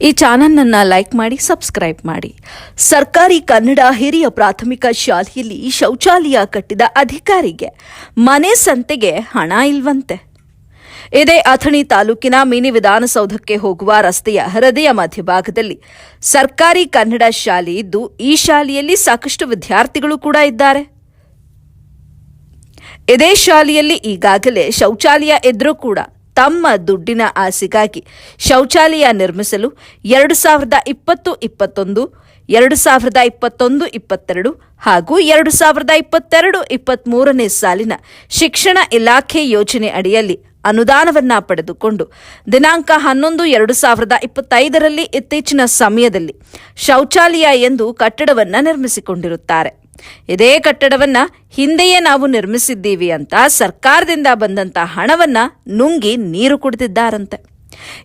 ಈ ಚಾನಲ್ನನ್ನು ಲೈಕ್ ಮಾಡಿ, ಸಬ್ಸ್ಕ್ರೈಬ್ ಮಾಡಿ. ಸರ್ಕಾರಿ ಕನ್ನಡ ಹಿರಿಯ ಪ್ರಾಥಮಿಕ ಶಾಲೆಯಲ್ಲಿ ಶೌಚಾಲಯ ಕಟ್ಟಿದ ಅಧಿಕಾರಿಗೆ ಮನೆ ಸಂತೆಗೆ ಹಣ ಇಲ್ವಂತೆ. ಇದೇ ಅಥಣಿ ತಾಲೂಕಿನ ಮಿನಿ ವಿಧಾನಸೌಧಕ್ಕೆ ಹೋಗುವ ರಸ್ತೆಯ ಹೃದಯ ಮಧ್ಯಭಾಗದಲ್ಲಿ ಸರ್ಕಾರಿ ಕನ್ನಡ ಶಾಲೆ ಇದ್ದು, ಈ ಶಾಲೆಯಲ್ಲಿ ಸಾಕಷ್ಟು ವಿದ್ಯಾರ್ಥಿಗಳು ಕೂಡ ಇದ್ದಾರೆ. ಇದೇ ಶಾಲೆಯಲ್ಲಿ ಈಗಾಗಲೇ ಶೌಚಾಲಯ ಇದ್ರೂ ಕೂಡ ತಮ್ಮ ದುಡ್ಡಿನ ಆಸೆಗಾಗಿ ಶೌಚಾಲಯ ನಿರ್ಮಿಸಲು ಎರಡು ಸಾವಿರದ ಇಪ್ಪತ್ತು, ಇಪ್ಪತ್ತೊಂದು, ಎರಡು ಸಾವಿರದ ಇಪ್ಪತ್ತೊಂದು, ಇಪ್ಪತ್ತೆರಡು ಹಾಗೂ ಎರಡು ಸಾವಿರದ ಇಪ್ಪತ್ತೆರಡು ಇಪ್ಪತ್ತ್ಮೂರನೇ ಸಾಲಿನ ಶಿಕ್ಷಣ ಇಲಾಖೆ ಯೋಜನೆ ಅಡಿಯಲ್ಲಿ ಅನುದಾನವನ್ನ ಪಡೆದುಕೊಂಡು ದಿನಾಂಕ ಹನ್ನೊಂದು, ಎರಡು ಸಾವಿರದ ಇಪ್ಪತ್ತೈದರಲ್ಲಿ ಇತ್ತೀಚಿನ ಸಮಯದಲ್ಲಿ ಶೌಚಾಲಯ ಎಂದು ಕಟ್ಟಡವನ್ನು ನಿರ್ಮಿಸಿಕೊಂಡಿರುತ್ತಾರೆ. ಇದೇ ಕಟ್ಟಡವನ್ನ ಹಿಂದೆಯೇ ನಾವು ನಿರ್ಮಿಸಿದ್ದೀವಿ ಅಂತ ಸರ್ಕಾರದಿಂದ ಬಂದಂತ ಹಣವನ್ನ ನುಂಗಿ ನೀರು ಕುಡಿದಿದ್ದಾರಂತೆ.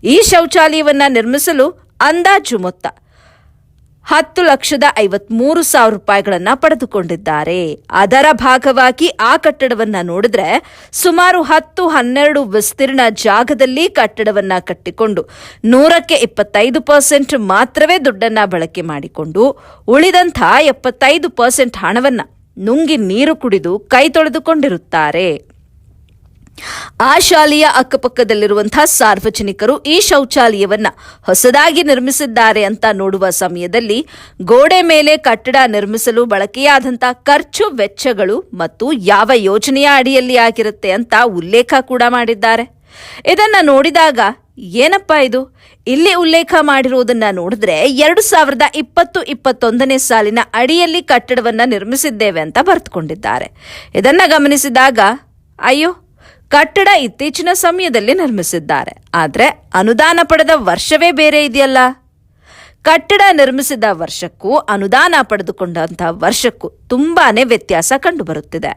ಈ ಶೌಚಾಲಯವನ್ನ ನಿರ್ಮಿಸಲು ಅಂದಾಜು ಮೊತ್ತ ಹತ್ತು ಲಕ್ಷದ ಐವತ್ಮೂರು ಸಾವಿರ ರೂಪಾಯಿಗಳನ್ನ ಪಡೆದುಕೊಂಡಿದ್ದಾರೆ. ಅದರ ಭಾಗವಾಗಿ ಆ ಕಟ್ಟಡವನ್ನ ನೋಡಿದ್ರೆ ಸುಮಾರು ಹತ್ತು ಹನ್ನೆರಡು ವಿಸ್ತೀರ್ಣ ಜಾಗದಲ್ಲಿ ಕಟ್ಟಡವನ್ನ ಕಟ್ಟಿಕೊಂಡು ನೂರಕ್ಕೆ ಇಪ್ಪತ್ತೈದು ಪರ್ಸೆಂಟ್ ಮಾತ್ರವೇ ದುಡ್ಡನ್ನ ಬಳಕೆ ಮಾಡಿಕೊಂಡು ಉಳಿದಂಥ ಎಪ್ಪತ್ತೈದು ಪರ್ಸೆಂಟ್ ಹಣವನ್ನ ನುಂಗಿ ನೀರು ಕುಡಿದು ಕೈ ತೊಳೆದುಕೊಂಡಿರುತ್ತಾರೆ. ಆ ಶಾಲೆಯ ಅಕ್ಕಪಕ್ಕದಲ್ಲಿರುವಂತಹ ಸಾರ್ವಜನಿಕರು ಈ ಶೌಚಾಲಯವನ್ನ ಹೊಸದಾಗಿ ನಿರ್ಮಿಸಿದ್ದಾರೆ ಅಂತ ನೋಡುವ ಸಮಯದಲ್ಲಿ ಗೋಡೆ ಮೇಲೆ ಕಟ್ಟಡ ನಿರ್ಮಿಸಲು ಬಳಕೆಯಾದಂತಹ ಖರ್ಚು ವೆಚ್ಚಗಳು ಮತ್ತು ಯಾವ ಯೋಜನೆಯ ಅಡಿಯಲ್ಲಿ ಆಗಿರುತ್ತೆ ಅಂತ ಉಲ್ಲೇಖ ಕೂಡ ಮಾಡಿದ್ದಾರೆ. ಇದನ್ನ ನೋಡಿದಾಗ, ಏನಪ್ಪಾ ಇದು? ಇಲ್ಲಿ ಉಲ್ಲೇಖ ಮಾಡಿರುವುದನ್ನ ನೋಡಿದ್ರೆ, ಎರಡು ಸಾವಿರದ ಇಪ್ಪತ್ತು ಇಪ್ಪತ್ತೊಂದನೇ ಸಾಲಿನ ಅಡಿಯಲ್ಲಿ ಕಟ್ಟಡವನ್ನ ನಿರ್ಮಿಸಿದ್ದೇವೆ ಅಂತ ಬರೆದುಕೊಂಡಿದ್ದಾರೆ. ಇದನ್ನ ಗಮನಿಸಿದಾಗ, ಅಯ್ಯೋ ಕಟ್ಟಡ ಇತ್ತೀಚಿನ ಸಮಯದಲ್ಲಿ ನಿರ್ಮಿಸಿದ್ದಾರೆ. ಆದರೆ ಅನುದಾನ ಪಡೆದ ವರ್ಷವೇ ಬೇರೆ ಇದೆಯಲ್ಲ? ಕಟ್ಟಡ ನಿರ್ಮಿಸಿದ ವರ್ಷಕ್ಕೂ ಅನುದಾನ ಪಡೆದುಕೊಂಡಂತಹ ವರ್ಷಕ್ಕೂ ತುಂಬಾನೇ ವ್ಯತ್ಯಾಸ ಕಂಡುಬರುತ್ತಿದೆ.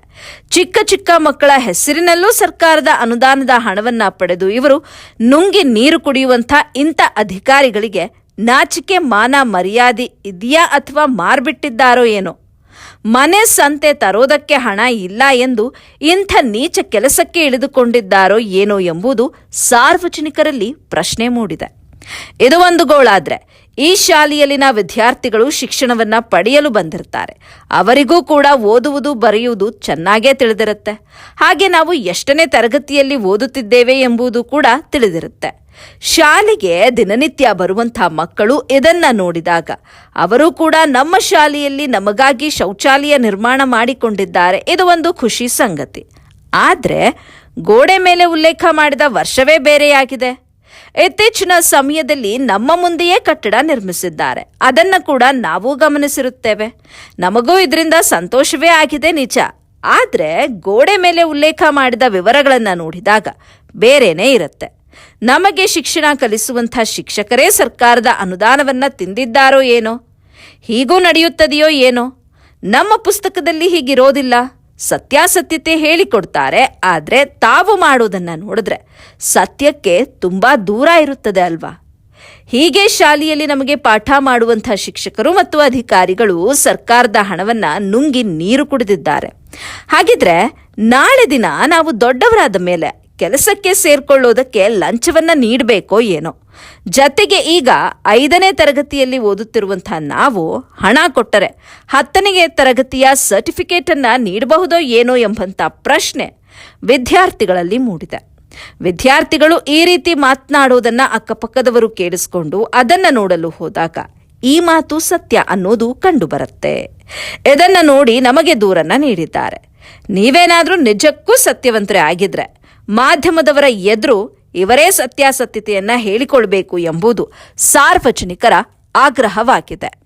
ಚಿಕ್ಕ ಚಿಕ್ಕ ಮಕ್ಕಳ ಹೆಸರಿನಲ್ಲೂ ಸರ್ಕಾರದ ಅನುದಾನದ ಹಣವನ್ನ ಪಡೆದು ಇವರು ನುಂಗಿ ನೀರು ಕುಡಿಯುವಂಥ ಇಂಥ ಅಧಿಕಾರಿಗಳಿಗೆ ನಾಚಿಕೆ ಮಾನ ಮರ್ಯಾದೆ ಇದೆಯಾ ಅಥವಾ ಮಾರ್ಬಿಟ್ಟಿದ್ದಾರೋ ಏನೋ? ಮನೆ ಸಂತೆ ತರೋದಕ್ಕೆ ಹಣ ಇಲ್ಲ ಎಂದು ಇಂಥ ನೀಚ ಕೆಲಸಕ್ಕೆ ಇಳಿದುಕೊಂಡಿದ್ದಾರೋ ಏನೋ ಎಂಬುದು ಸಾರ್ವಜನಿಕರಲ್ಲಿ ಪ್ರಶ್ನೆ ಮೂಡಿದೆ. ಇದು ಒಂದು ಗೋಳಾದ್ರೆ, ಈ ಶಾಲೆಯಲ್ಲಿನ ವಿದ್ಯಾರ್ಥಿಗಳು ಶಿಕ್ಷಣವನ್ನ ಪಡೆಯಲು ಬಂದಿರ್ತಾರೆ. ಅವರಿಗೂ ಕೂಡ ಓದುವುದು ಬರೆಯುವುದು ಚೆನ್ನಾಗೇ ತಿಳಿದಿರುತ್ತೆ. ಹಾಗೆ ನಾವು ಎಷ್ಟನೇ ತರಗತಿಯಲ್ಲಿ ಓದುತ್ತಿದ್ದೇವೆ ಎಂಬುದು ಕೂಡ ತಿಳಿದಿರುತ್ತೆ. ಶಾಲೆಗೆ ದಿನನಿತ್ಯ ಬರುವಂಥ ಮಕ್ಕಳು ಇದನ್ನ ನೋಡಿದಾಗ ಅವರು ಕೂಡ ನಮ್ಮ ಶಾಲೆಯಲ್ಲಿ ನಮಗಾಗಿ ಶೌಚಾಲಯ ನಿರ್ಮಾಣ ಮಾಡಿಕೊಂಡಿದ್ದಾರೆ. ಇದು ಒಂದು ಖುಷಿ ಸಂಗತಿ. ಆದರೆ ಗೋಡೆ ಮೇಲೆ ಉಲ್ಲೇಖ ಮಾಡಿದ ವರ್ಷವೇ ಬೇರೆಯಾಗಿದೆ. ಇತ್ತೀಚಿನ ಸಮಯದಲ್ಲಿ ನಮ್ಮ ಮುಂದೆಯೇ ಕಟ್ಟಡ ನಿರ್ಮಿಸಿದ್ದಾರೆ. ಅದನ್ನ ಕೂಡ ನಾವು ಗಮನಿಸಿರುತ್ತೇವೆ. ನಮಗೂ ಇದರಿಂದ ಸಂತೋಷವೇ ಆಗಿದೆ ನಿಜ. ಆದರೆ ಗೋಡೆ ಮೇಲೆ ಉಲ್ಲೇಖ ಮಾಡಿದ ವಿವರಗಳನ್ನು ನೋಡಿದಾಗ ಬೇರೆನೇ ಇರುತ್ತೆ. ನಮಗೆ ಶಿಕ್ಷಣ ಕಲಿಸುವಂಥ ಶಿಕ್ಷಕರೇ ಸರ್ಕಾರದ ಅನುದಾನವನ್ನ ತಿಂದಿದ್ದಾರೋ ಏನೋ? ಹೀಗೂ ನಡೆಯುತ್ತದೆಯೋ ಏನೋ? ನಮ್ಮ ಪುಸ್ತಕದಲ್ಲಿ ಹೀಗಿರೋದಿಲ್ಲ. ಸತ್ಯಾಸತ್ಯತೆ ಹೇಳಿಕೊಡ್ತಾರೆ. ಆದರೆ ತಾವು ಮಾಡೋದನ್ನ ನೋಡಿದ್ರೆ ಸತ್ಯಕ್ಕೆ ತುಂಬಾ ದೂರ ಇರುತ್ತದೆ ಅಲ್ವಾ? ಹೀಗೆ ಶಾಲೆಯಲ್ಲಿ ನಮಗೆ ಪಾಠ ಮಾಡುವಂಥ ಶಿಕ್ಷಕರು ಮತ್ತು ಅಧಿಕಾರಿಗಳು ಸರ್ಕಾರದ ಹಣವನ್ನ ನುಂಗಿ ನೀರು ಕುಡಿದಿದ್ದಾರೆ. ಹಾಗಿದ್ರೆ ನಾಳೆ ದಿನ ನಾವು ದೊಡ್ಡವರಾದ ಮೇಲೆ ಕೆಲಸಕ್ಕೆ ಸೇರ್ಕೊಳ್ಳೋದಕ್ಕೆ ಲಂಚವನ್ನ ನೀಡಬೇಕೋ ಏನೋ. ಜತೆಗೆ ಈಗ ಐದನೇ ತರಗತಿಯಲ್ಲಿ ಓದುತ್ತಿರುವಂತಹ ನಾವು ಹಣ ಕೊಟ್ಟರೆ ಹತ್ತನೇ ತರಗತಿಯ ಸರ್ಟಿಫಿಕೇಟ್ ಅನ್ನ ನೀಡಬಹುದೋ ಏನೋ ಎಂಬಂತ ಪ್ರಶ್ನೆ ವಿದ್ಯಾರ್ಥಿಗಳಲ್ಲಿ ಮೂಡಿದೆ. ವಿದ್ಯಾರ್ಥಿಗಳು ಈ ರೀತಿ ಮಾತನಾಡೋದನ್ನ ಅಕ್ಕಪಕ್ಕದವರು ಕೇಳಿಸಿಕೊಂಡು ಅದನ್ನ ನೋಡಲು ಹೋದಾಗ ಈ ಮಾತು ಸತ್ಯ ಅನ್ನೋದು ಕಂಡುಬರುತ್ತೆ. ಇದನ್ನ ನೋಡಿ ನಮಗೆ ದೂರನ್ನ ನೀಡಿದ್ದಾರೆ. ನೀವೇನಾದರೂ ನಿಜಕ್ಕೂ ಸತ್ಯವಂತರೇ ಆಗಿದ್ರೆ ಮಾಧ್ಯಮದವರ ಎದುರು ಇವರೇ ಸತ್ಯಾಸತ್ಯತೆಯನ್ನ ಹೇಳಿಕೊಳ್ಬೇಕು ಎಂಬುದು ಸಾರ್ವಜನಿಕರ ಆಗ್ರಹವಾಗಿದೆ.